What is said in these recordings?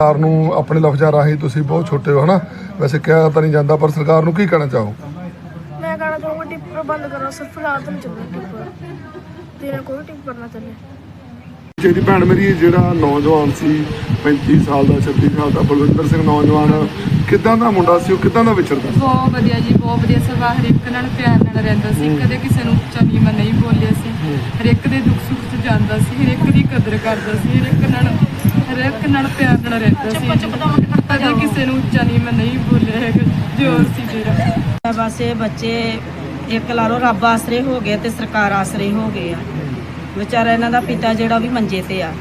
ਸਰਕਾਰ ਨੂੰ ਆਪਣੇ ਲਫ਼ਜ਼ਾਂ ਰਾਹੀਂ ਤੁਸੀਂ ਬਹੁਤ ਛੋਟੇ ਹੋ ਹਨਾ? ਵੈਸੇ ਕਿਹਾ ਤਾਂ ਨਹੀਂ ਜਾਂਦਾ ਪਰ ਸਰਕਾਰ ਨੂੰ ਕੀ ਕਹਿਣਾ ਚਾਹੋ ਮੈਂ ਕਹਿਣਾ ਚਾਹੂੰਗਾ ਟਿੱਪਰ ਬੰਦ ਕਰੋ ਸਿਰਫ ਰਾਤ ਨੂੰ ਚੱਲੇ ਟਿੱਪਰ। ਦਿਨੇ ਕੋਈ ਟਿੱਪਰ ਨਾ ਚੱਲੇ। ਜਿਹੜੀ ਭੈਣ ਮੇਰੀ ਜਿਹੜਾ ਨੌਜਵਾਨ ਸੀ 35 ਸਾਲ ਦਾ 36 ਸਾਲ ਦਾ ਬਲਵਿੰਦਰ ਸਿੰਘ ਨੌਜਵਾਨ ਕਿੱਦਾਂ ਦਾ ਮੁੰਡਾ ਸੀ ਉਹ ਕਿੱਦਾਂ ਦਾ ਵਿਚਰਦਾ ਬਹੁਤ ਵਧੀਆ ਜੀ ਬਹੁਤ ਵਧੀਆ ਸੁਭਾਅ ਹਰ ਇੱਕ ਨਾਲ ਪਿਆਰ ਨਾਲ ਰਹਿੰਦਾ ਸੀ ਕਦੇ ਕਿਸੇ ਨੂੰ ਉੱਚਾ ਨੀਵਾਂ ਨਹੀਂ ਬੋਲਿਆ ਸੀ। ਹਰ ਇੱਕ ਦੇ ਦੁੱਖ ਸੁੱਖ 'ਚ ਜਾਂਦਾ ਸੀ ਹਰ ਇੱਕ ਦੀ ਕਦਰ ਕਰਦਾ ਸੀ ਹਰ ਇੱਕ ਨਾਲ ਹਰ ਇੱਕ ਨਾਲ ਪਿਆਰ ਨਾਲ ਰਹਿੰਦਾ ਸੀ। ਕਦੇ ਕਿਸੇ ਨੂੰ ਉੱਚਾ ਨੀਵਾਂ ਨਹੀਂ ਬੋਲਿਆ ਹੈਗਾ ਜੋਰ ਸੀ ਜਿਹੜਾ ਬਸ ਇਹ ਬੱਚੇ ਇੱਕ ਲਾਰੋ ਰੱਬ ਆਸਰੇ ਹੋ ਗਏ ਤੇ ਸਰਕਾਰ ਆਸਰੇ ਹੋ ਗਏ ਆ। ਵਿਚਾਰਾ ਇਹਨਾਂ ਦਾ ਪਿਤਾ ਜਿਹੜਾ ਉਹ ਵੀ ਮੰਜੇ ਤੇ ਆ।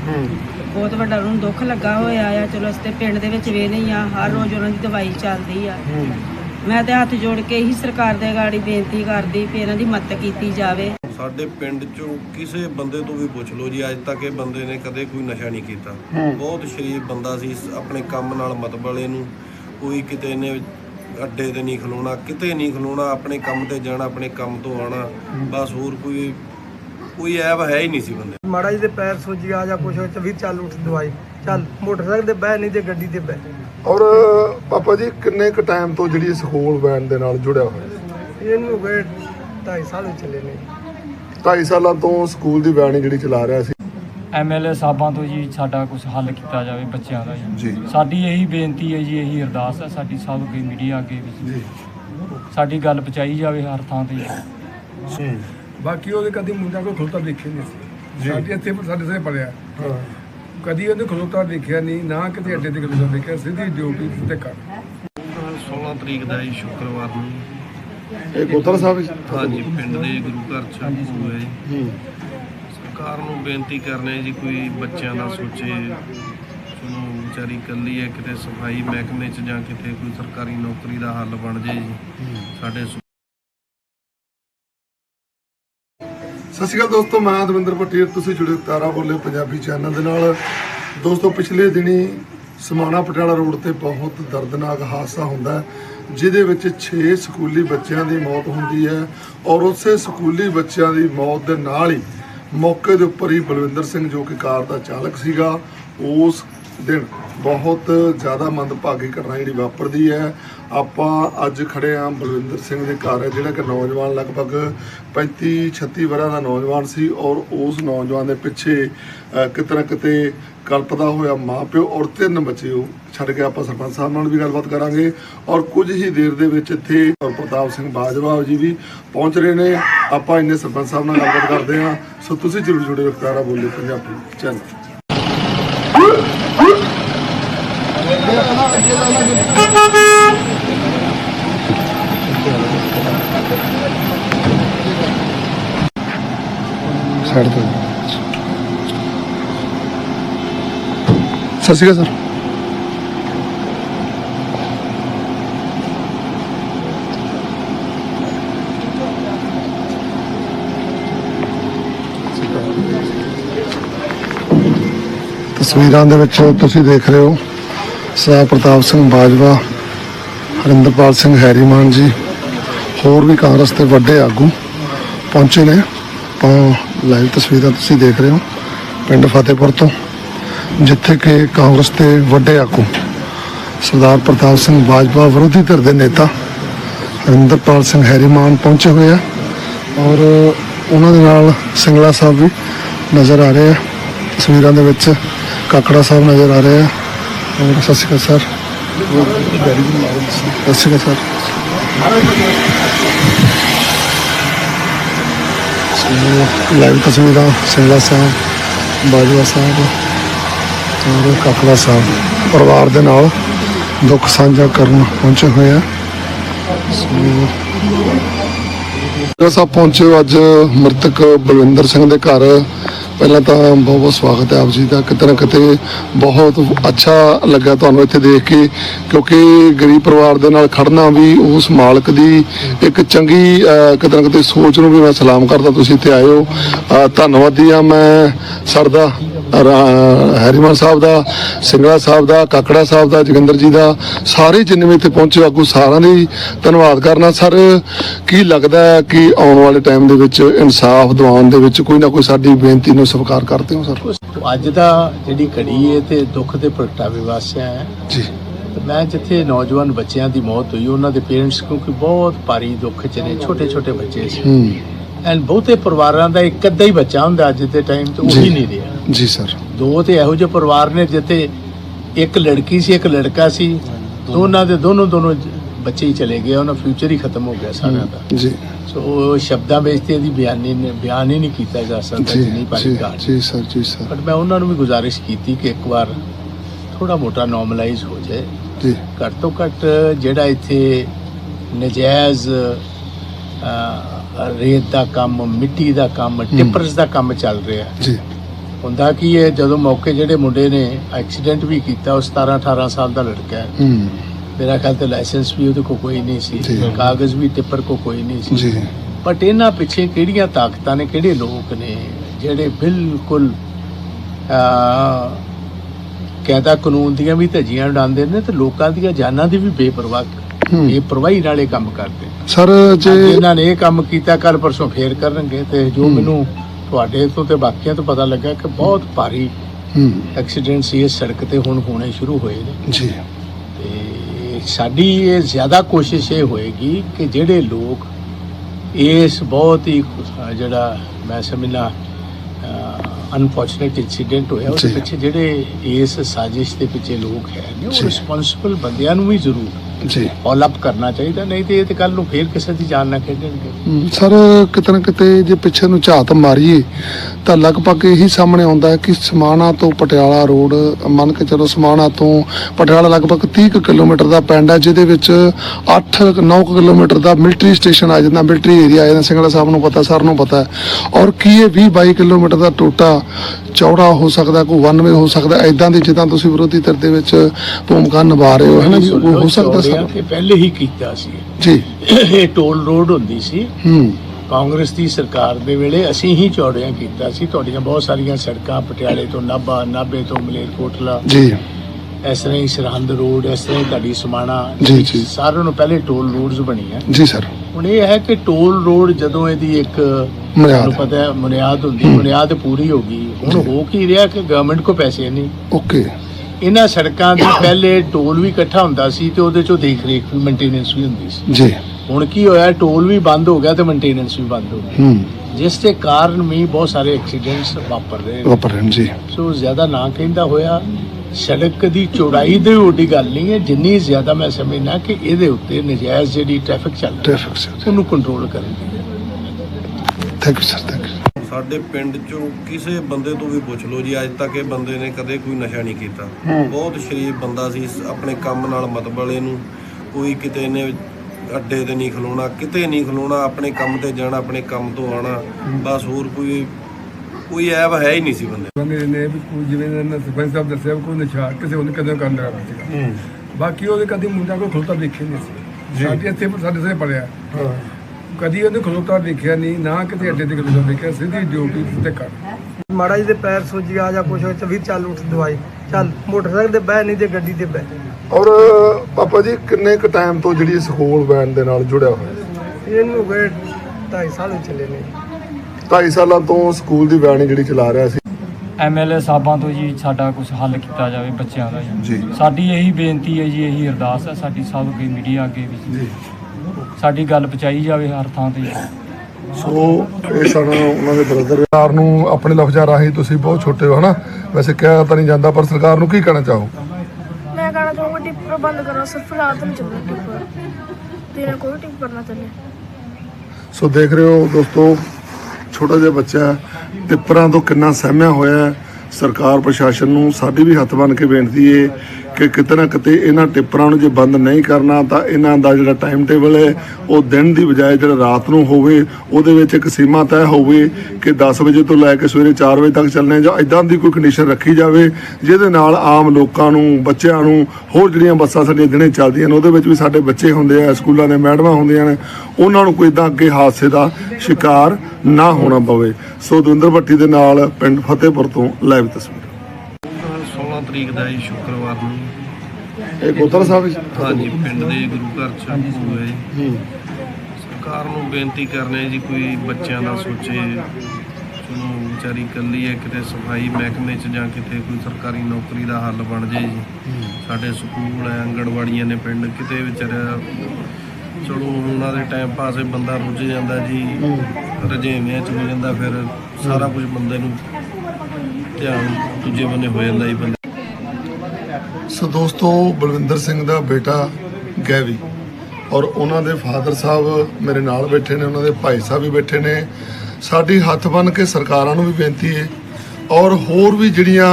ਬਹੁਤ ਵੱਡਾ ਉਹਨੂੰ ਦੁੱਖ ਲੱਗਾ ਹੋਇਆ ਆ। ਚਲੋ ਅਸੀਂ ਤੇ ਪਿੰਡ ਦੇ ਵਿੱਚ ਵੇ ਨਹੀਂ ਆ ਹਰ ਰੋਜ਼ ਉਹਨਾਂ ਦੀ ਦਵਾਈ ਚੱਲਦੀ ਆ। ਮੈਂ ਤੇ ਹੱਥ ਜੋੜ ਕੇ ਹੀ ਸਰਕਾਰ ਦੇ ਗਾੜੀ ਬੇਨਤੀ ਕਰਦੀ ਵੀ ਇਹਨਾਂ ਦੀ ਮਦਦ ਕੀਤੀ ਜਾਵੇ। ਸਾਡੇ ਪਿੰਡ ਚੋਂ ਕਿਸੇ ਬੰਦੇ ਤੋਂ ਵੀ ਪੁੱਛ ਲਓ ਜੀ ਅੱਜ ਤੱਕ ਇਹ ਬੰਦੇ ਨੇ ਕਦੇ ਕੋਈ ਨਸ਼ਾ ਨਹੀਂ ਕੀਤਾ। ਬਹੁਤ ਸ਼ਰੀਫ ਬੰਦਾ ਸੀ ਆਪਣੇ ਕੰਮ ਨਾਲ ਮਤਲਬ ਵਾਲੇ ਨੂੰ ਕੋਈ ਕਿਤੇ ਨੇ ਅੱਡੇ ਤੇ ਨਹੀਂ ਖਲੋਣਾ ਕਿਤੇ ਨਹੀਂ ਖਲੋਣਾ ਆਪਣੇ ਕੰਮ ਤੇ ਜਾਣਾ ਆਪਣੇ ਕੰਮ ਤੋਂ ਆਣਾ ਬਸ ਹੋਰ ਕੋਈ ਕੋਈ ਐਬ ਹੈ ਹੀ ਨਹੀਂ ਸੀ ਬੰਦੇ। ਮਾੜਾ ਜਿਹੇ ਪੈਰ ਸੁੱਜ ਗਿਆ ਜਾਂ ਕੁਛ ਤਾਂ ਵੀ ਚੱਲ ਉੱਠ ਦਵਾਈ ਚੱਲ ਮੋਟਰਸਾਈਕਲ ਤੇ ਬਹਿ ਨਹੀਂ ਤੇ ਗੱਡੀ ਤੇ ਬਹਿ। ਔਰ ਪਾਪਾ ਜੀ ਕਿੰਨੇ ਕੁ ਟਾਈਮ ਤੋਂ ਜਿਹੜੀ ਸਕੂਲ ਵੈਨ ਦੇ ਨਾਲ ਜੁੜਿਆ ਹੋਇਆ? ਇਹਨੂੰ ਹੋ ਗਏ 2.5 ਸਾਲ ਹੋ ਚੱਲੇ ਨੇ। 2.5 ਸਾਲਾਂ ਤੋਂ ਸਕੂਲ ਦੀ ਵੈਨ ਜਿਹੜੀ ਚਲਾ ਰਿਹਾ ਸੀ। ਐਮਐਲਏ ਸਾਹਿਬਾਂ ਤੋਂ ਜੀ ਸਾਡਾ ਕੁਝ ਹੱਲ ਕੀਤਾ ਜਾਵੇ ਬੱਚਿਆਂ ਦਾ ਜੀ। ਜੀ। ਸਾਡੀ ਇਹੀ ਬੇਨਤੀ ਹੈ ਜੀ ਇਹੀ ਅਰਦਾਸ ਹੈ ਸਾਡੀ ਸਭ ਅੱਗੇ ਮੀਡੀਆ ਅੱਗੇ ਵੀ। ਜੀ। ਸਾਡੀ ਗੱਲ ਪਹੁੰਚਾਈ ਜਾਵੇ ਹਰ ਥਾਂ ਤੇ। ਬਾਕੀ ਉਹਦੇ ਕਦੀ ਮੁੰਡਾ ਕੋਈ ਖਲੋਤਾ ਦੇਖਿਆ ਨਹੀਂ ਸੀ ਸਾਡੇ ਇੱਥੇ ਸਾਡੇ ਸੇ ਪੜਿਆ ਹਾਂ। ਕਦੀ ਉਹਨੇ ਖਲੋਤਾ ਦੇਖਿਆ ਨਹੀਂ ਨਾ ਕਿਤੇ ਅੱਡੇ ਤੇ ਖਲੋਤਾ ਦੇਖਿਆ ਸਿੱਧੀ ਡਿਊਟੀ ਤੇ ਕਰ 16 ਤਰੀਕ ਦਾ ਜੀ ਸ਼ੁੱਕਰਵਾਰ ਨੂੰ ਇਹ ਗੋਤਲ ਸਾਹਿਬ ਜੀ? ਹਾਂਜੀ ਪਿੰਡ ਦੇ ਗੁਰੂ ਘਰ ਚ ਹੋਇਆ ਜੀ ਹੂੰ। ਸਰਕਾਰ ਨੂੰ ਬੇਨਤੀ ਕਰਨੇ ਜੀ ਕੋਈ ਬੱਚਿਆਂ ਦਾ ਸੋਚੇ। ਚਲੋ ਵਿਚਾਰੀ ਇਕੱਲੀ ਹੈ ਕਿਤੇ ਸਫ਼ਾਈ ਮਹਿਕਮੇ 'ਚ ਜਾਂ ਕਿਤੇ ਕੋਈ ਸਰਕਾਰੀ ਨੌਕਰੀ ਦਾ ਹੱਲ ਬਣ ਜਾਏ ਜੀ। ਸਾਡੇ ਸੁ- ਸਤਿ ਸ਼੍ਰੀ ਅਕਾਲ ਦੋਸਤੋ ਮੈਂ ਦਵਿੰਦਰ ਪਟੇਲ ਤੁਸੀਂ ਜੁੜੇ ਹੋ ਤਾਰਾ ਬੋਲੇ ਪੰਜਾਬੀ ਚੈਨਲ ਦੇ ਨਾਲ। ਦੋਸਤੋ ਪਿਛਲੇ ਦਿਨੀ ਸਮਾਣਾ ਪਟਿਆਲਾ ਰੋਡ ਤੇ ਬਹੁਤ ਦਰਦਨਾਕ ਹਾਦਸਾ ਹੁੰਦਾ ਜਿਹਦੇ ਵਿੱਚ 6 ਸਕੂਲੀ ਬੱਚਿਆਂ ਦੀ ਮੌਤ ਹੁੰਦੀ ਹੈ ਔਰ ਉਸੇ ਸਕੂਲੀ ਬੱਚਿਆਂ ਦੀ ਮੌਤ ਦੇ ਨਾਲ ਹੀ ਮੌਕੇ ਦੇ ਉੱਪਰ ਹੀ ਬਲਵਿੰਦਰ ਸਿੰਘ ਜੋ ਕਿ ਕਾਰ ਦਾ ਚਾਲਕ ਸੀਗਾ, ਉਸ ਦਿਨ ਬਹੁਤ ਜ਼ਿਆਦਾ ਮੰਦਭਾਗੀ ਘਟਨਾ ਜਿਹੜੀ ਵਾਪਰਦੀ ਹੈ। ਆਪਾਂ ਅੱਜ ਖੜੇ ਆਂ ਬਲਵਿੰਦਰ ਸਿੰਘ ਦੇ ਘਰ ਹੈ ਜਿਹੜਾ ਕਿ ਨੌਜਵਾਨ ਲਗਭਗ 35 36 ਵਰ੍ਹਿਆਂ ਦਾ ਨੌਜਵਾਨ ਸੀ ਔਰ ਉਸ ਨੌਜਵਾਨ ਦੇ ਪਿੱਛੇ ਅਹ, ਕਿਤੇ ਨਾ ਕਿਤੇ ਕਲਪਦਾ ਹੋਇਆ ਮਾਪਿਓ ਔਰ ਤਿੰਨ ਬੱਚੇ ਉਹ ਛੱਡ ਕੇ ਆਪਾਂ ਸਰਪੰਚ ਸਾਹਿਬ ਨਾਲ ਵੀ ਗੱਲਬਾਤ ਕਰਾਂਗੇ ਔਰ ਕੁਝ ਹੀ ਦੇਰ ਦੇ ਵਿੱਚ ਇੱਥੇ ਪ੍ਰਤਾਪ ਸਿੰਘ ਬਾਜਵਾ ਜੀ ਵੀ ਪਹੁੰਚ ਰਹੇ ਨੇ। ਆਪਾਂ ਇੰਨੇ ਸਰਪੰਚ ਸਾਹਿਬ ਨਾਲ ਗੱਲਬਾਤ ਕਰਦੇ ਹਾਂ। ਸੋ ਤੁਸੀਂ ਜਰੂਰ ਜੁੜੇ ਰਹੋ ਤਾਰਾ ਬੋਲੇ ਪੰਜਾਬੀ ਚੈਨਲ। ਸਾਈਡ ਤੋਂ। ਸਤਿ ਸ਼੍ਰੀ ਅਕਾਲ ਸਰ। ਤਸਵੀਰਾਂ ਦੇ ਵਿੱਚ ਤੁਸੀਂ ਦੇਖ ਰਹੇ ਹੋ ਸਰਦਾਰ ਪ੍ਰਤਾਪ ਸਿੰਘ ਬਾਜਵਾ, ਹਰਿੰਦਰਪਾਲ ਸਿੰਘ ਹੈਰੀਮਾਨ ਜੀ, ਹੋਰ ਵੀ ਕਾਂਗਰਸ ਦੇ ਵੱਡੇ ਆਗੂ ਪਹੁੰਚੇ ਨੇ। ਆਪਾਂ ਲਾਈਵ ਤਸਵੀਰਾਂ ਤੁਸੀਂ ਦੇਖ ਰਹੇ ਹੋ ਪਿੰਡ ਫਤਿਹਪੁਰ ਤੋਂ, ਜਿੱਥੇ ਕਿ ਕਾਂਗਰਸ ਦੇ ਵੱਡੇ ਆਗੂ ਸਰਦਾਰ ਪ੍ਰਤਾਪ ਸਿੰਘ ਬਾਜਵਾ ਵਿਰੋਧੀ ਧਿਰ ਦੇ ਨੇਤਾ ਹਰਿੰਦਰਪਾਲ ਸਿੰਘ ਹੈਰੀਮਾਨ ਪਹੁੰਚੇ ਹੋਏ ਆ ਔਰ ਉਹਨਾਂ ਦੇ ਨਾਲ ਸਿੰਗਲਾ ਸਾਹਿਬ ਵੀ ਨਜ਼ਰ ਆ ਰਹੇ ਆ। ਤਸਵੀਰਾਂ ਦੇ ਵਿੱਚ ਕਾਕੜਾ ਸਾਹਿਬ ਨਜ਼ਰ ਆ ਰਹੇ ਆ। ਸਤਿ ਸ਼੍ਰੀ ਅਕਾਲ ਸਰ। ਸਤਿ ਸ਼੍ਰੀ ਅਕਾਲ ਸਰ। ਲਾਈਵ ਤਸਵੀਰਾਂ, ਸਿੰਗਲਾ ਸਾਹਿਬ, ਬਾਜਵਾ ਸਾਹਿਬ ਔਰ ਕਾਕੜਾ ਸਾਹਿਬ। ਪਰਿਵਾਰ ਦੇ ਨਾਲ ਦੁੱਖ ਸਾਂਝਾ ਕਰਨ ਪਹੁੰਚੇ ਹੋਏ ਆ। ਸੋ ਸਾਹਿਬ ਪਹੁੰਚੇ ਹੋ ਅੱਜ ਮ੍ਰਿਤਕ ਬਲਵਿੰਦਰ ਸਿੰਘ ਦੇ ਘਰ ਪਹਿਲਾਂ ਤਾਂ ਬਹੁਤ ਬਹੁਤ ਸਵਾਗਤ ਹੈ ਆਪ ਜੀ ਦਾ। ਕਿਤੇ ਨਾ ਕਿਤੇ ਬਹੁਤ ਅੱਛਾ ਲੱਗਾ ਤੁਹਾਨੂੰ ਇੱਥੇ ਦੇਖ ਕੇ, ਕਿਉਂਕਿ ਗਰੀਬ ਪਰਿਵਾਰ ਦੇ ਨਾਲ ਖੜਨਾ ਵੀ ਉਸ ਮਾਲਕ ਦੀ ਇੱਕ ਚੰਗੀ ਕਿਤੇ ਨਾ ਕਿਤੇ ਸੋਚ ਨੂੰ ਵੀ ਮੈਂ ਸਲਾਮ ਕਰਦਾ ਤੁਸੀਂ ਇੱਥੇ ਆਏ ਹੋ। ਧੰਨਵਾਦੀ ਆ ਮੈਂ ਸਰਦਾ ਹੈਰੀਮਾਨ ਸਾਹਿਬ ਦਾ, ਸਿੰਗਲਾ ਸਾਹਿਬ ਦਾ, ਕਾਕੜਾ ਸਾਹਿਬ ਦਾ, ਜੋਗਿੰਦਰ ਜੀ ਦਾ, ਸਾਰੇ ਜਿੰਨੇ ਵੀ ਇੱਥੇ ਪਹੁੰਚੇ ਆਗੂ ਸਾਰਿਆਂ ਦੀ ਧੰਨਵਾਦ ਕਰਨਾ। ਸਰ, ਕੀ ਲੱਗਦਾ ਕਿ ਆਉਣ ਵਾਲੇ ਟਾਈਮ ਦੇ ਵਿੱਚ, ਇਨਸਾਫ ਦਿਵਾਉਣ ਦੇ ਵਿੱਚ ਕੋਈ ਨਾ ਕੋਈ ਸਾਡੀ ਬੇਨਤੀ ਨੂੰ ਸਵੀਕਾਰ ਕਰਦੇ ਹੋ ਸਰ? ਅੱਜ ਦਾ ਜਿਹੜੀ ਘੜੀ ਹੈ ਤੇ ਦੁੱਖ ਤੇ ਪ੍ਰਗਟਾਵੇ ਵਾਸਿਆ ਹੈ। ਜੀ। ਤੇ ਮੈਂ ਜਿੱਥੇ ਨੌਜਵਾਨ ਬੱਚਿਆਂ ਦੀ ਮੌਤ ਹੋਈ ਉਹਨਾਂ ਦੇ ਪੇਰੈਂਟਸ ਕਿਉਂਕਿ ਬਹੁਤ ਭਾਰੀ ਦੁੱਖ ਚ ਨੇ ਛੋਟੇ ਛੋਟੇ ਬੱਚੇ ਸੀ। ਹੂੰ। ਐਂਡ ਬਹੁਤੇ ਪਰਿਵਾਰਾਂ ਦਾ ਇੱਕ ਅੱਧਾ ਹੀ ਬੱਚਾ ਹੁੰਦਾ ਅੱਜ ਦੇ ਟਾਈਮ ਤੇ ਉਹ ਜੀ। ਨਹੀਂ ਰਿਹਾ। ਜੀ ਸਰ। ਦੋ ਤੇ ਇਹੋ ਜਿਹੇ ਪਰਿਵਾਰ ਨੇ ਜਿੱਥੇ ਇੱਕ ਲੜਕੀ ਸੀ ਇੱਕ ਲੜਕਾ ਸੀ ਦੋਨਾਂ ਦੇ ਦੋਨੋਂ ਦੋਨੋਂ ਜ- ਬੱਚੇ ਹੀ ਚਲੇ ਗਏ ਉਹਨਾਂ ਫਿਊਚਰ ਹੀ ਖਤਮ ਹੋ ਗਿਆ ਸਾਰਿਆਂ ਦਾ। ਜੀ। ਸੋ ਉਹ ਸ਼ਬਦਾਂ ਵਿੱਚ ਤੇ ਇਹਦੀ ਬਿਆਨੀ ਨੇ ਬਿਆਨ ਹੀ ਨਹੀਂ ਕੀਤਾ ਜਾ ਸਕਦਾ ਜੀ ਜਿੰਨੀ ਭਾਰੀ ਜੀ ਸਰ ਜੀ ਸਰ। ਬਟ ਮੈਂ ਉਹਨਾਂ ਨੂੰ ਵੀ ਗੁਜ਼ਾਰਿਸ਼ ਕੀਤੀ ਕਿ ਇੱਕ ਵਾਰ ਥੋੜਾ ਮੋਟਾ ਨਾਰਮਲਾਈਜ਼ ਹੋ ਜਾਏ। ਜੀ। ਘੱਟ ਤੋਂ ਘੱਟ ਜਿਹੜਾ ਇੱਥੇ ਨਜਾਇਜ਼ ਰੇਤ ਦਾ ਕੰਮ ਮਿੱਟੀ ਦਾ ਕੰਮ ਟਿੱਪਰਸ ਦਾ ਕੰਮ ਚੱਲ ਰਿਹਾ। ਜੀ। ਹੁੰਦਾ ਕੀ ਹੈ ਜਦੋਂ ਮੌਕੇ ਜਿਹੜੇ ਮੁੰਡੇ ਨੇ ਐਕਸੀਡੈਂਟ ਵੀ ਕੀਤਾ ਉਹ 17 18 ਸਾਲ ਦਾ ਲੜਕਾ ਹੂੰ। ਮੇਰਾ ਖਿਆਲ ਤੇ ਲਾਇਸੈਂਸ ਵੀ ਉਹਦੇ ਕੋਲ ਕੋਈ ਨਹੀਂ ਸੀ। ਕਾਗਜ਼ ਵੀ ਟਿੱਪਰ ਕੋ ਕੋਈ ਨਹੀਂ ਸੀ ਜੀ ਬਟ ਇਹਨਾਂ ਪਿੱਛੇ ਕਿਹੜੀਆਂ ਤਾਕਤਾਂ ਨੇ ਕਿਹੜੇ ਲੋਕ ਨੇ ਜਿਹੜੇ ਬਿਲਕੁਲ ਕਾਇਦਾ ਕਾਨੂੰਨ ਦੀਆਂ ਵੀ ਧੱਜੀਆਂ ਉਡਾਉਂਦੇ ਨੇ ਤੇ ਲੋਕਾਂ ਦੀਆਂ ਜਾਨਾਂ ਦੀ ਵੀ ਬੇਪਰਵਾਹ ਹੂੰ। ਬੇਪਰਵਾਹੀ ਨਾਲੇ ਕੰਮ ਕਰਦੇ। ਸਰ ਜੇ ਇਹਨਾਂ ਨੇ ਇਹ ਕੰਮ ਕੀਤਾ ਕੱਲ ਪਰਸੋਂ ਫੇਰ ਕਰਨਗੇ ਤੇ ਜੋ ਮੈਨੂੰ ਤੁਹਾਡੇ ਤੋਂ ਤੇ ਬਾਕੀਆਂ ਤੋਂ ਪਤਾ ਲੱਗਾ ਕਿ ਬਹੁਤ ਭਾਰੀ ਹੂੰ ਐਕਸੀਡੈਂਟਸ ਇਸ ਸੜਕ ਤੇ ਹੁਣ ਹੋਣੇ ਸ਼ੁਰੂ ਹੋਏ ਨੇ ਜੀ ਸਾਡੀ ਇਹ ਜ਼ਿਆਦਾ ਕੋਸ਼ਿਸ਼ ਇਹ ਹੋਏਗੀ ਕਿ ਜਿਹੜੇ ਲੋਕ ਇਸ ਬਹੁਤ ਹੀ ਜਿਹੜਾ ਮੈਂ ਸਮਝਣਾ ਅਨਫੋਰਚੂਨੇਟ ਇਨਸੀਡੈਂਟ ਹੋਇਆ ਜੀ। ਪਿੱਛੇ ਜਿਹੜੇ ਇਸ ਸਾਜ਼ਿਸ਼ ਦੇ ਪਿੱਛੇ ਲੋਕ ਹੈ ਨੇ। ਉਹ ਰਿਸਪੌਂਸਿਬਲ ਬੰਦਿਆਂ ਨੂੰ ਵੀ ਜ਼ਰੂਰ ਜੀ। ਅਪ ਕਰਨਾ ਚਾਹੀਦਾ ਨਹੀਂ ਤੇ ਇਹ ਤੇ ਕੱਲ ਨੂੰ ਫੇਰ ਕਿਸੇ ਦੀ ਜਾਨ ਨਾ ਖੇਡਣਗੇ। ਸਰ ਕਿਤੇ ਨਾ ਕਿਤੇ ਜੇ ਪਿੱਛੇ ਨੂੰ ਝਾਤ ਮਾਰੀਏ ਤਾਂ ਲਗਭਗ ਇਹੀ ਸਾਹਮਣੇ ਆਉਂਦਾ ਹੈ ਕਿ ਸਮਾਣਾ ਤੋਂ ਪਟਿਆਲਾ ਰੋਡ ਮੰਨ ਕੇ ਚਲੋ ਸਮਾਣਾ ਤੋਂ ਪਟਿਆਲਾ ਲਗਭਗ 30 ਕੁ ਕਿਲੋਮੀਟਰ ਦਾ ਪਿੰਡ ਹੈ ਜਿਹਦੇ ਵਿੱਚ 8-9 ਕਿਲੋਮੀਟਰ ਦਾ ਮਿਲਟਰੀ ਸਟੇਸ਼ਨ ਆ ਜਾਂਦਾ ਮਿਲਟਰੀ ਏਰੀਆ ਆ ਜਾਂਦਾ ਸਿੰਘਲਾ ਸਾਹਿਬ ਨੂੰ ਪਤਾ ਸਰ ਨੂੰ ਪਤਾ। ਔਰ ਕੀ ਇਹ 20-22 ਕਿਲੋਮੀਟਰ ਦਾ ਟੋਟਾ ਚੌੜਾ ਹੋ ਸਕਦਾ ਕੋਈ ਵਨ ਵੇ ਹੋ ਸਕਦਾ ਐਦਾਂ ਦੀ ਜਿੱਦਾਂ ਤੁਸੀਂ ਵਿਰੋਧੀ ਧਿਰ ਦੇ ਵਿੱਚ ਭੂਮਿਕਾ ਨਿਭਾ ਰਹੇ ਹੋ ਹੈ ਨਾ ਹੋ ਸਕਦਾ ਸਰ ਕਿ ਪਹਿਲੇ ਹੀ ਕੀਤਾ ਸੀ। ਜੀ। ਇਹ ਟੋਲ ਰੋਡ ਹੁੰਦੀ ਸੀ। ਹੂੰ। ਕਾਂਗਰਸ ਦੀ ਸਰਕਾਰ ਦੇ ਵੇਲੇ ਅਸੀਂ ਹੀ ਚੌੜਿਆਂ ਕੀਤਾ ਸੀ। ਤੁਹਾਡੀਆਂ ਬਹੁਤ ਸਾਰੀਆਂ ਸੜਕਾਂ ਪਟਿਆਲੇ ਤੋਂ ਨਾਭਾ ਨਾਭੇ ਤੋਂ ਮਲੇਰਕੋਟਲਾ ਜੀ। ਇਸ ਤਰ੍ਹਾਂ ਹੀ ਸਰਹੰਦ ਰੋਡ ਇਸ ਤਰ੍ਹਾਂ ਹੀ ਤੁਹਾਡੀ ਸਮਾਣਾ। ਜੀ, ਜੀ। ਸਾਰਿਆਂ ਨੂੰ ਪਹਿਲੇ ਟੋਲ ਰੋਡਸ ਬਣੀਆਂ। ਜੀ ਸਰ। ਹੁਣ ਇਹ ਹੈ ਕਿ ਟੋਲ ਰੋਡ ਜਦੋਂ ਇਹਦੀ ਇੱਕ ਮੁਨਿਆਦ ਤੁਹਾਨੂੰ ਪਤਾ ਹੈ ਬੁਨਿਆਦ ਹੁੰਦੀ ਬੁਨਿਆਦ ਪੂਰੀ ਹੋ ਗਈ। ਹੁਣ ਹੋ ਕੀ ਰਿਹਾ ਕਿ ਗਵਰਨਮੈਂਟ ਕੋ ਪੈਸੇ ਨਹੀਂ। ਓਕੇ। ਇਹਨਾਂ ਸੜਕਾਂ ਦੀ ਪਹਿਲੇ ਟੋਲ ਵੀ ਇਕੱਠਾ ਹੁੰਦਾ ਸੀ ਤੇ ਉਹਦੇ ਚੋਂ ਦੇਖ ਰੇਖ ਵੀ ਮੇਨਟੇਨੈਂਸ ਵੀ ਹੁੰਦੀ ਸੀ। ਜੀ। ਹੁਣ ਕੀ ਹੋਇਆ ਟੋਲ ਵੀ ਬੰਦ ਹੋ ਗਿਆ ਤੇ ਮੇਨਟੇਨੈਂਸ ਵੀ ਬੰਦ ਹੋ ਹੂੰ। ਜਿਸ ਦੇ ਕਾਰਨ ਵੀ ਬਹੁਤ ਸਾਰੇ ਐਕਸੀਡੈਂਟਸ ਵਾਪਰ ਰਹੇ ਨੇ। ਵਾਪਰ ਰਹੇ ਨੇ, ਜੀ। ਸੋ ਜ਼ਿਆਦਾ ਨਾ ਕਹਿੰਦਾ ਹੋਇਆ ਸੜਕ ਦੀ ਚੌੜਾਈ ਦੀ ਵੱਡੀ ਗੱਲ ਨਹੀਂ ਹੈ ਜਿੰਨੀ ਜ਼ਿਆਦਾ ਮੈਂ ਸਮਝਣਾ ਕਿ ਇਹਦੇ ਉੱਤੇ ਨਜਾਇਜ਼ ਜਿਹੜੀ ਟ੍ਰੈਫਿਕ ਚੱਲ ਰਹੀ ਟ੍ਰੈਫਿਕ ਸੇ ਉਹਨੂੰ ਕੰਟਰੋਲ ਕਰਨ ਦੀ। Thank you sir thank you ਸਾਡੇ ਪਿੰਡ ਚੋਂ ਕਿਸੇ ਬੰਦੇ ਤੋਂ ਵੀ ਪੁੱਛ ਲਓ ਜੀ ਅੱਜ ਤੱਕ ਇਹ ਬੰਦੇ ਨੇ ਕਦੇ ਕੋਈ ਨਸ਼ਾ ਨਹੀਂ ਕੀਤਾ। ਬਹੁਤ ਸ਼ਰੀਫ ਬੰਦਾ ਸੀ ਆਪਣੇ ਕੰਮ ਨਾਲ ਮਤਲਬ ਵਾਲੇ ਨੂੰ ਕੋਈ ਕਿਤੇ ਨੇ ਅੱਡੇ ਤੇ ਨਹੀਂ ਖਲੋਣਾ ਕਿਤੇ ਨਹੀਂ ਖਲੋਣਾ ਆਪਣੇ ਕੰਮ ਤੇ ਜਾਣਾ ਆਪਣੇ ਕੰਮ ਤੋਂ ਆਣਾ ਬਸ ਹੋਰ ਕੋਈ ਕੋਈ ਐਬ ਹੈ ਹੀ ਨਹੀਂ ਸੀ ਬੰਦੇ। ਬੰਦੇ ਨੇ ਜਿਵੇਂ ਇਹਨਾਂ ਸਰਪੰਚ ਸਾਹਿਬ ਦੱਸਿਆ ਕੋਈ ਨਸ਼ਾ ਕਿਸੇ ਉਹਨੇ ਕਦੇ ਕਰਨ ਦਾ ਸੀਗਾ। ਬਾਕੀ ਉਹਦੇ ਕਦੀ ਮੁੰਡਾ ਕੋਈ ਖਲੋਤਾ ਦੇਖਿਆ ਨਹੀਂ ਸੀ। ਸਾਡੇ ਇੱਥੇ ਸਾਡੇ ਸੇ ਪੜਿਆ। ਕਦੀ ਉਹਨੇ ਖਲੋਤਾ ਦੇਖਿਆ ਨਹੀਂ ਨਾ ਕਿਤੇ ਅੱਡੇ ਤੇ ਖਲੋਤਾ ਦੇਖਿਆ ਸਿੱਧੀ ਡਿਊਟੀ ਤੇ ਕਰ ਮਾੜਾ ਜਿਹੇ ਦੇ ਪੈਰ ਸੁੱਜ ਗਿਆ ਜਾਂ ਕੁਛ ਹੋਇਆ ਵੀ ਚੱਲ ਉੱਠ ਦਵਾਈ। ਚੱਲ ਮੋਟਰਸਾਈਕਲ ਤੇ ਬਹਿ ਨਹੀਂ ਤੇ ਗੱਡੀ ਤੇ ਬਹਿ। ਔਰ ਪਾਪਾ ਜੀ ਕਿੰਨੇ ਕੁ ਟਾਈਮ ਤੋਂ ਜਿਹੜੀ ਸਕੂਲ ਬੈਂਡ ਦੇ ਨਾਲ ਜੁੜਿਆ ਹੋਇਆ? ਇਹਨੂੰ ਗਏ 2.5 ਸਾਲ ਹੋ ਚੱਲੇ ਨੇ। 2.5 ਸਾਲਾਂ ਤੋਂ ਸਕੂਲ ਦੀ ਵੈਨ ਜਿਹੜੀ ਚਲਾ ਰਿਹਾ ਸੀ। ਐਮਐਲਏ ਸਾਹਿਬਾਂ ਤੋਂ ਜੀ ਸਾਡਾ ਕੁਝ ਹੱਲ ਕੀਤਾ ਜਾਵੇ ਬੱਚਿਆਂ ਦਾ ਜੀ। ਜੀ। ਸਾਡੀ ਇਹੀ ਬੇਨਤੀ ਹੈ ਜੀ ਇਹੀ ਅਰਦਾਸ ਹੈ ਸਾਡੀ ਸਭ ਅੱਗੇ ਮੀਡੀਆ ਅੱਗੇ ਵੀ। ਜੀ। ਸਾਡੀ ਗੱਲ ਪਹੁੰਚਾਈ ਜਾਵੇ ਹਰ ਥਾਂ ਤੇ। ਸੋ ਇਹ ਸਨ ਉਹਨਾਂ ਦੇ ਬ੍ਰਦਰ ਸਰਕਾਰ ਨੂੰ ਆਪਣੇ ਲਫ਼ਜ਼ਾਂ ਰਾਹੀਂ ਤੁਸੀਂ ਬਹੁਤ ਛੋਟੇ ਹੋ ਹਨਾ? ਵੈਸੇ ਕਿਹਾ ਤਾਂ ਨਹੀਂ ਜਾਂਦਾ ਪਰ ਸਰਕਾਰ ਨੂੰ ਕੀ ਕਹਿਣਾ ਚਾਹੋ? ਮੈਂ ਕਹਿਣਾ ਚਾਹੂੰਗਾ ਟਿੱਪਰ ਬੰਦ ਕਰੋ ਸਿਰਫ ਰਾਤ ਨੂੰ ਚੱਲੇ ਟਿੱਪਰ। ਦਿਨੇ ਕੋਈ ਟਿੱਪਰ ਨਾ ਚੱਲੇ ਸੋ ਦੇਖ ਰਹੇ ਹੋ ਦੋਸਤੋ ਛੋਟਾ ਜਿਹਾ ਬੱਚਾ ਟਿੱਪਰਾਂ ਤੋਂ ਕਿੰਨਾ ਸਹਿਮਿਆ ਹੋਇਆ ਹੈ। ਸਰਕਾਰ ਪ੍ਰਸ਼ਾਸਨ ਨੂੰ ਸਾਡੀ ਵੀ ਹੱਥ ਬਨ ਕੇ ਬੇਨਤੀ ਹੈ ਕਿ ਕਿਤੇ ਨਾ ਕਿਤੇ ਇਹਨਾਂ ਟਿੱਪਰਾਂ ਨੂੰ ਜੇ ਬੰਦ ਨਹੀਂ ਕਰਨਾ ਤਾਂ ਇਹਨਾਂ ਦਾ ਜਿਹੜਾ ਟਾਈਮ ਟੇਬਲ ਹੈ, ਉਹ ਦਿਨ ਦੀ ਬਜਾਏ ਜਿਹੜਾ ਰਾਤ ਨੂੰ ਹੋਵੇ, ਉਹਦੇ ਵਿੱਚ ਇੱਕ ਸੀਮਾ ਤੈਅ ਹੋਵੇ ਕਿ 10 ਵਜੇ ਤੋਂ ਲੈ ਕੇ ਸਵੇਰੇ 4 ਵਜੇ ਤੱਕ ਚੱਲਣੇ ਜਾਂ ਇਦਾਂ ਦੀ ਕੋਈ ਕੰਡੀਸ਼ਨ ਰੱਖੀ ਜਾਵੇ, ਜਿਹਦੇ ਨਾਲ ਆਮ ਲੋਕਾਂ ਨੂੰ, ਬੱਚਿਆਂ ਨੂੰ, ਹੋਰ ਜਿਹੜੀਆਂ ਬੱਸਾਂ ਸਾਡੀਆਂ ਦਿਨੇ ਚੱਲਦੀਆਂ ਨੇ, ਉਹਦੇ ਵਿੱਚ ਵੀ ਸਾਡੇ ਬੱਚੇ ਹੁੰਦੇ ਆ, ਸਕੂਲਾਂ ਦੇ ਮੈਡਮਾਂ ਹੁੰਦੀਆਂ ਨੇ, ਉਹਨਾਂ ਨੂੰ ਕੋਈ ਇਦਾਂ ਅੱਗੇ ਹਾਦਸੇ ਦਾ ਸ਼ਿਕਾਰ ਨਾ ਹੋਣਾ ਪਵੇ। ਸੋ ਦਵਿੰਦਰ ਭੱਟੀ ਦੇ ਨਾਲ ਪਿੰਡ ਫਤਿਹਪੁਰ ਤੋਂ ਲਾਈਵ ਤਸਵੀਰ। ਤਰੀਕ ਦਾ ਜੀ ਸ਼ੁੱਕਰਵਾਰ ਨੂੰ। ਇਹ ਗੋਤਰ ਸਾਹਿਬ ਹਾਂਜੀ ਪਿੰਡ ਦੇ ਗੁਰੂ ਘਰ ਚ ਹੋਇਆ ਜੀ। ਸਰਕਾਰ ਨੂੰ ਬੇਨਤੀ ਕਰਨੇ ਜੀ ਕੋਈ ਬੱਚਿਆਂ ਦਾ ਸੋਚੇ। ਚਲੋ ਵਿਚਾਰੀ ਇਕੱਲੀ ਹੈ ਕਿਤੇ ਸਫ਼ਾਈ ਮਹਿਕਮੇ 'ਚ ਜਾਂ ਕਿਤੇ ਕੋਈ ਸਰਕਾਰੀ ਨੌਕਰੀ ਦਾ ਹੱਲ ਬਣ ਜਾਏ ਜੀ। ਸਾਡੇ ਸਕੂਲ ਹੈ ਆਂਗਣਵਾੜੀਆਂ ਨੇ ਪਿੰਡ ਕਿਤੇ ਵਿਚਾਰਿਆ ਚਲੋ ਉਹਨਾਂ ਦੇ ਟਾਈਮ ਪਾਸੇ ਬੰਦਾ ਰੁੱਝ ਜਾਂਦਾ ਜੀ ਰਜੇਵਿਆਂ 'ਚ ਹੋ ਜਾਂਦਾ ਫਿਰ ਸਾਰਾ ਕੁਝ ਬੰਦੇ ਨੂੰ ਧਿਆਨ ਦੂਜੇ ਬੰਨੇ ਹੋ ਜਾਂਦਾ ਜੀ ਬੰਦੇ। ਸੋ ਦੋਸਤੋ, ਬਲਵਿੰਦਰ ਸਿੰਘ ਦਾ ਬੇਟਾ ਗੈਵੀ ਔਰ ਉਹਨਾਂ ਦੇ ਫਾਦਰ ਸਾਹਿਬ ਮੇਰੇ ਨਾਲ ਬੈਠੇ ਨੇ, ਉਹਨਾਂ ਦੇ ਭਾਈ ਸਾਹਿਬ ਵੀ ਬੈਠੇ ਨੇ। ਸਾਡੀ ਹੱਥ ਬੰਨ ਕੇ ਸਰਕਾਰਾਂ ਨੂੰ ਵੀ ਬੇਨਤੀ ਹੈ ਔਰ ਹੋਰ ਵੀ ਜਿਹੜੀਆਂ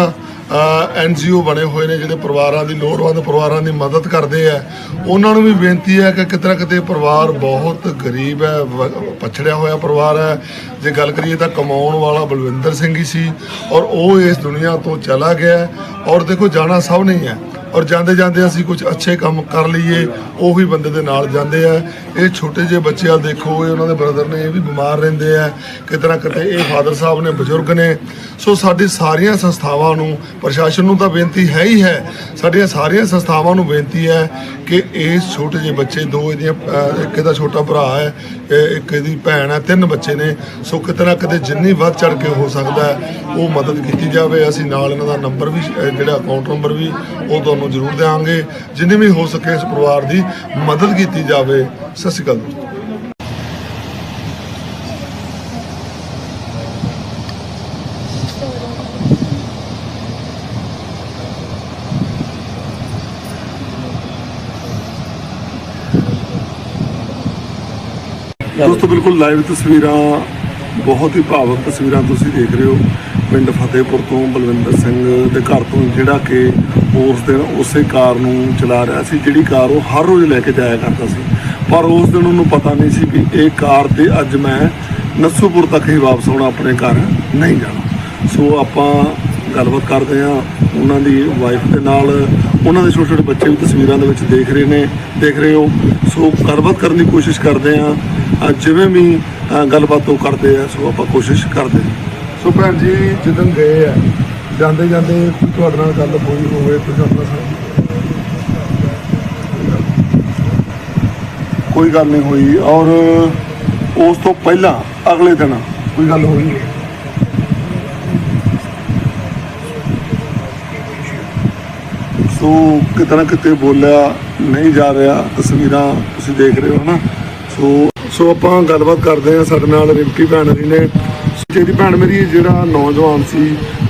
ਐਨਜੀਓ ਬਣੇ ਹੋਏ ਨੇ ਜਿਹੜੇ ਪਰਿਵਾਰਾਂ ਦੀ ਲੋੜਵੰਦ ਪਰਿਵਾਰਾਂ ਦੀ ਮਦਦ ਕਰਦੇ ਆ। ਉਹਨਾਂ ਨੂੰ ਵੀ ਬੇਨਤੀ ਹੈ ਕਿ ਕਿਤੇ ਨਾ ਕਿਤੇ ਪਰਿਵਾਰ ਬਹੁਤ ਗਰੀਬ ਹੈ ਪਛੜਿਆ ਹੋਇਆ ਪਰਿਵਾਰ ਹੈ। ਜੇ ਗੱਲ ਕਰੀਏ ਤਾਂ ਕਮਾਉਣ ਵਾਲਾ ਬਲਵਿੰਦਰ ਸਿੰਘ ਹੀ ਸੀ ਔਰ ਉਹ ਇਸ ਦੁਨੀਆ ਤੋਂ ਚਲਾ ਗਿਆ ਔਰ ਦੇਖੋ, ਜਾਣਾ ਸਭ ਨਹੀਂ ਹੈ। ਔਰ ਜਾਂਦੇ ਜਾਂਦੇ ਅਸੀਂ ਕੁਝ ਅੱਛੇ ਕੰਮ ਕਰ ਲਈਏ, ਉਹੀ ਬੰਦੇ ਦੇ ਨਾਲ ਜਾਂਦੇ ਆ। ਇਹ ਛੋਟੇ ਜਿਹੇ ਬੱਚੇ ਆ ਦੇਖੋ, ਇਹ ਉਹਨਾਂ ਦੇ ਬ੍ਰਦਰ ਨੇ ਇਹ ਵੀ ਬਿਮਾਰ ਰਹਿੰਦੇ ਆ। ਕਿਤੇ ਨਾ ਕਿਤੇ ਇਹ ਫਾਦਰ ਸਾਹਿਬ ਨੇ ਬਜ਼ੁਰਗ ਨੇ। ਸੋ ਸਾਡੀ ਸਾਰੀਆਂ ਸੰਸਥਾਵਾਂ ਨੂੰ, ਪ੍ਰਸ਼ਾਸਨ ਨੂੰ ਤਾਂ ਬੇਨਤੀ ਹੈ ਹੀ ਹੈ। ਸਾਡੀਆਂ ਸਾਰੀਆਂ ਸੰਸਥਾਵਾਂ ਨੂੰ ਬੇਨਤੀ ਹੈ ਕਿ ਇਸ ਛੋਟੇ ਜਿਹੇ ਬੱਚੇ, ਦੋ ਇਹਦੀਆਂ ਇੱਕ ਇਹਦਾ ਛੋਟਾ ਭਰਾ ਹੈ ਇੱਕ ਇਹਦੀ ਭੈਣ ਹੈ ਤਿੰਨ ਬੱਚੇ ਨੇ। ਸੋ ਕਿਤੇ ਨਾ ਕਿਤੇ ਜਿੰਨੀ ਵੱਧ ਚੜ ਕੇ ਹੋ ਸਕਦਾ ਉਹ ਮਦਦ ਕੀਤੀ ਜਾਵੇ। ਅਸੀਂ ਨਾਲ ਇਹਨਾਂ ਦਾ ਨੰਬਰ ਵੀ ਜਿਹੜਾ ਅਕਾਊਂਟ ਨੰਬਰ ਵੀ, ਉਹ ਤੁਹਾਨੂੰ ਜ਼ਰੂਰ ਦੇਵਾਂਗੇ ਜਿੰਨੀ ਵੀ ਹੋ ਸਕੇ ਇਸ ਪਰਿਵਾਰ ਦੀ ਮਦਦ ਕੀਤੀ ਜਾਵੇ। ਸਤਿ ਸ਼੍ਰੀ ਅਕਾਲ ਦੋਸਤੋ ਬਿਲਕੁਲ ਲਾਈਵ ਤਸਵੀਰਾਂ, ਬਹੁਤ ਹੀ ਭਾਵਕ ਤਸਵੀਰਾਂ ਤੁਸੀਂ ਦੇਖ ਰਹੇ ਹੋ। ਪਿੰਡ ਫਤਿਹਪੁਰ ਤੋਂ ਬਲਵਿੰਦਰ ਸਿੰਘ ਦੇ ਘਰ ਤੋਂ, ਜਿਹੜਾ ਕਿ ਉਸ ਦਿਨ ਉਸੇ ਕਾਰ ਨੂੰ ਚਲਾ ਰਿਹਾ ਸੀ, ਜਿਹੜੀ ਕਾਰ ਉਹ ਹਰ ਰੋਜ਼ ਲੈ ਕੇ ਜਾਇਆ ਕਰਦਾ ਸੀ। ਪਰ ਉਸ ਦਿਨ ਉਹਨੂੰ ਪਤਾ ਨਹੀਂ ਸੀ ਵੀ ਇਹ ਕਾਰ ਤੇ ਅੱਜ ਮੈਂ ਨਸੂਪੁਰ ਤੱਕ ਹੀ ਵਾਪਸ ਆਉਣਾ, ਆਪਣੇ ਘਰ ਨਹੀਂ ਜਾਣਾ। ਸੋ ਆਪਾਂ ਗੱਲਬਾਤ ਕਰਦੇ ਆ ਉਹਨਾਂ ਦੀ ਵਾਈਫ ਦੇ ਨਾਲ। ਉਹਨਾਂ ਦੇ ਛੋਟੇ ਛੋਟੇ ਬੱਚੇ ਵੀ ਤਸਵੀਰਾਂ ਦੇ ਵਿੱਚ ਦੇਖ ਰਹੇ ਨੇ, ਦੇਖ ਰਹੇ ਹੋ। ਸੋ ਗੱਲਬਾਤ ਕਰਨ ਦੀ ਕੋਸ਼ਿਸ਼ ਕਰਦੇ ਆ ਜਿਵੇਂ ਵੀ ਗੱਲਬਾਤ ਉਹ ਕਰਦੇ ਆ ਸੋ ਆਪਾਂ ਕੋਸ਼ਿਸ਼ ਕਰਦੇ ਸੋ ਭੈਣ ਜੀ ਜਦੋਂ ਗਏ ਆ ਜਾਂਦੇ ਜਾਂਦੇ ਤੁਹਾਡੇ ਨਾਲ ਗੱਲ ਹੋਈ ਹੋਵੇ ਤੁਸੀਂ ਆਪਣਾ ਸਾਂਝੀ ਕੋਈ ਗੱਲ ਨਹੀਂ ਹੋਈ ਔਰ ਉਸ ਤੋਂ ਪਹਿਲਾਂ ਅਗਲੇ ਦਿਨ ਕੋਈ ਗੱਲ ਹੋਈ ਸੋ ਕਿਤੇ ਨਾ ਕਿਤੇ ਬੋਲਿਆ ਨਹੀਂ ਜਾ ਰਿਹਾ ਤਸਵੀਰਾਂ ਤੁਸੀਂ ਦੇਖ ਰਹੇ ਹੋ ਨਾ ਸੋ ਸੋ ਆਪਾਂ ਗੱਲਬਾਤ ਕਰਦੇ ਹਾਂ ਸਾਡੇ ਨਾਲ ਰਿੰਪੀ ਭੈਣ ਜੀ ਨੇ। ਜਿਹੜੀ ਭੈਣ ਮੇਰੀ ਜਿਹੜਾ ਨੌਜਵਾਨ ਸੀ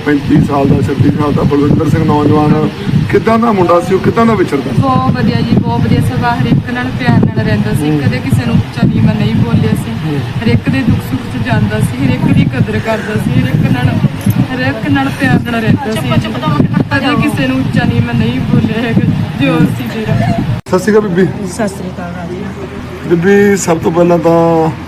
35 ਸਾਲ ਦਾ 36 ਸਾਲ ਦਾ ਬਲਵਿੰਦਰ ਸਿੰਘ ਨੌਜਵਾਨ ਕਿੱਦਾਂ ਦਾ ਮੁੰਡਾ ਸੀ ਉਹ ਕਿੱਦਾਂ ਦਾ ਵਿਚਰਦਾ ਬਹੁਤ ਵਧੀਆ ਜੀ ਬਹੁਤ ਵਧੀਆ ਸੁਭਾਅ ਹਰ ਇੱਕ ਨਾਲ ਪਿਆਰ ਨਾਲ ਰਹਿੰਦਾ ਸੀ ਕਦੇ ਕਿਸੇ ਨੂੰ ਉੱਚਾ ਨੀਵਾਂ ਨਹੀਂ ਬੋਲਿਆ ਸੀ। ਹਰ ਇੱਕ ਦੇ ਦੁੱਖ ਸੁੱਖ 'ਚ ਜਾਂਦਾ ਸੀ ਹਰ ਇੱਕ ਦੀ ਕਦਰ ਕਰਦਾ ਸੀ ਹਰ ਇੱਕ ਨਾਲ ਹਰ ਇੱਕ ਨਾਲ ਪਿਆਰ ਨਾਲ ਰਹਿੰਦਾ ਸੀ। ਕਦੇ ਕਿਸੇ ਨੂੰ ਉੱਚਾ ਨੀਵਾਂ ਨਹੀਂ ਬੋਲਿਆ ਹੈਗਾ ਜੋ ਸੀ ਤੇਰਾ ਸਤਿ ਸ਼੍ਰੀ ਅਕਾਲ ਬੀਬੀ। ਸਤਿ ਸ੍ਰੀ ਅਕਾਲ ਰਾਜੀ। ਬੀਬੀ ਸਭ ਤੋਂ ਪਹਿਲਾਂ ਤਾਂ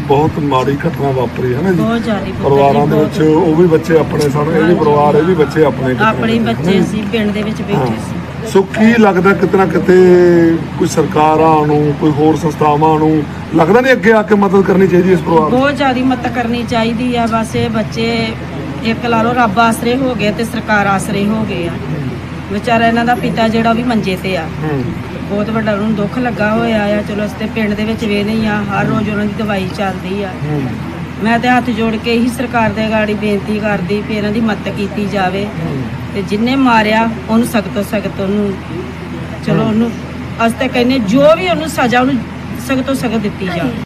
ਬਹੁਤ ਮਾੜੀ ਘਟਨਾ ਵਾਪਰੀ ਹੈ ਨਾ ਜੀ? ਬਹੁਤ ਜ਼ਿਆਦਾ ਪਰਿਵਾਰਾਂ ਦੇ। ਵਿੱਚ ਉਹ ਵੀ ਬੱਚੇ ਆਪਣੇ ਸਨ ਇਹ ਵੀ ਪਰਿਵਾਰ ਇਹ ਵੀ ਬੱਚੇ ਆਪਣੇ ਕਿਤੇ ਆਪਣੇ ਹੀ ਬੱਚੇ? ਸੀ ਪਿੰਡ ਦੇ ਵਿੱਚ ਬੈਠੇ ਸੀ। ਸੋ ਕੀ ਲੱਗਦਾ ਕਿਤੇ ਨਾ ਕਿਤੇ ਕੋਈ ਸਰਕਾਰਾਂ ਨੂੰ ਕੋਈ ਹੋਰ ਸੰਸਥਾਵਾਂ ਨੂੰ ਲੱਗਦਾ ਨਹੀਂ ਅੱਗੇ ਆ ਕੇ ਮਦਦ ਕਰਨੀ ਚਾਹੀਦੀ ਇਸ ਪਰਿਵਾਰ ਬਹੁਤ ਜ਼ਿਆਦਾ ਮਦਦ ਕਰਨੀ ਚਾਹੀਦੀ ਆ ਬਸ ਇਹ ਬੱਚੇ ਇੱਕ ਲਾ ਲਓ ਰੱਬ ਆਸਰੇ ਹੋ ਗਏ ਤੇ ਸਰਕਾਰ ਆਸਰੇ ਹੋ ਗਏ ਆ। ਵਿਚਾਰਾ ਇਹਨਾਂ ਦਾ ਪਿਤਾ ਜਿਹੜਾ ਵੀ ਮੰਜੇ ਤੇ ਆ। ਹੂੰ। ਬਹੁਤ ਵੱਡਾ ਉਹਨੂੰ ਦੁੱਖ ਲੱਗਾ ਹੋਇਆ ਆ। ਚਲੋ ਅਸੀਂ ਤੇ ਪਿੰਡ ਦੇ ਵਿੱਚ ਵੇ ਨਹੀਂ ਆ ਹਰ ਰੋਜ਼ ਉਹਨਾਂ ਦੀ ਦਵਾਈ ਚੱਲਦੀ ਆ। ਹੂੰ। ਮੈਂ ਤੇ ਹੱਥ ਜੋੜ ਕੇ ਇਹੀ ਸਰਕਾਰ ਦੇ ਗਾੜੀ ਬੇਨਤੀ ਕਰਦੀ ਵੀ ਇਹਨਾਂ ਦੀ ਮਦਦ ਕੀਤੀ ਜਾਵੇ। ਤੇ ਜਿੰਨੇ ਮਾਰਿਆ ਉਹਨੂੰ ਸਖਤ ਤੋਂ ਸਖਤ ਉਹਨੂੰ ਚਲੋ ਉਹਨੂੰ ਅਸੀਂ ਤਾਂ ਕਹਿੰਦੇ ਜੋ ਵੀ ਉਹਨੂੰ ਸਜ਼ਾ ਉਹਨੂੰ ਸਖਤ ਤੋਂ ਸਖਤ ਦਿੱਤੀ ਜਾਵੇ।